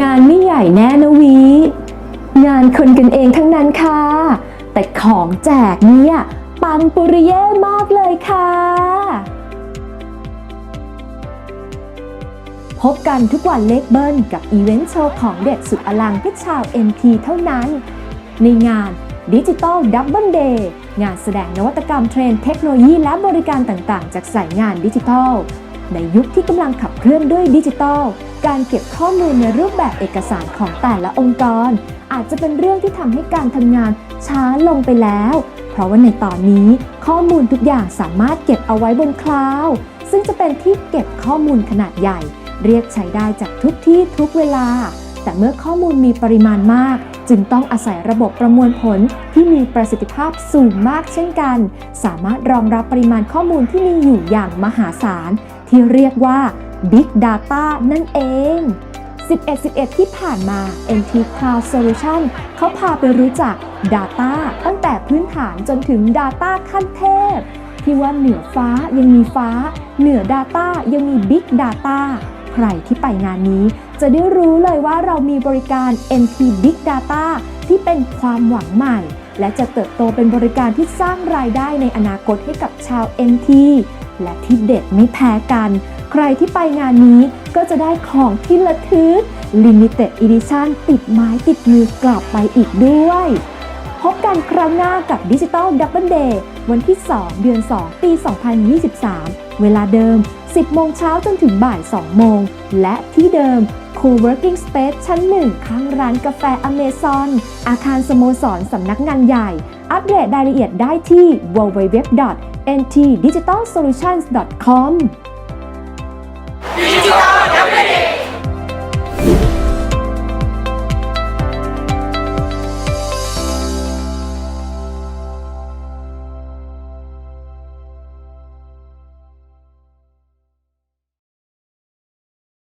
งานไม่ใหญ่แน่นะวีงานคนกันเองทั้งนั้นค่ะ แต่ของแจกเนี่ยปังปุริเย่มากเลยค่ะ พบกันทุกวันเลขเบิ้ลกับอีเวนต์โชว์ของเด็ดสุดอลังเพื่อชาว MT เท่านั้น ในงานดิจิ t a ลดับเบิลเดย์งานแสดงนวัตกรรมเทรนเทคโนโลยีและบริการต่างๆ จากสายงานดิจิทัล ในยุคที่กำลังขับเคลื่อนด้วยดิจิทัล การเก็บข้อมูลในรูปแบบเอกสารของแต่ละองค์กร อาจจะเป็นเรื่องที่ทำให้การทำงานช้าลงไปแล้ว เพราะว่าในตอนนี้ข้อมูลทุกอย่างสามารถเก็บเอาไว้บนคลาวด์ซึ่งจะเป็นที่เก็บข้อมูลขนาดใหญ่ เรียกใช้ได้จากทุกที่ทุกเวลา แต่เมื่อข้อมูลมีปริมาณมากจึงต้องอาศัยระบบประมวลผลที่มีประสิทธิภาพสูงมากเช่นกัน สามารถรองรับปริมาณข้อมูลที่มีอยู่อย่างมหาศาล ที่เรียกว่า Big Data นั่นเอง 11-11 ที่ผ่านมา NT Cloud Solution เขาพาไปรู้จัก Data ตั้งแต่พื้นฐานจนถึง Data ขั้นเทพ ที่ว่าเหนือฟ้ายังมีฟ้า เหนือ Data ยังมี Big Data ใครที่ไปงานนี้จะได้รู้เลยว่าเรามีบริการ NT Big Data ที่เป็นความหวังใหม่ และจะเติบโตเป็นบริการที่สร้างรายได้ในอนาคตให้กับชาว NT และที่เด็ดไม่แพ้กัน ใครที่ไปงานนี้ก็จะได้ของที่ระทึก Limited Edition ติดไม้ติดมือกลับไปอีกด้วย พบกันครั้งหน้ากับ Digital Double Day วันที่ 2 เดือน 2 ปี 2023 เวลาเดิม 10 โมงเช้าจนถึงบ่าย 2 โมง และที่เดิม Co-working Space ชั้น 1 ข้างร้านกาแฟอเมซอน อาคารสโมสรสำนักงานใหญ่ อัปเดตรายละเอียดได้ที่ www ntdigitalsolutions.com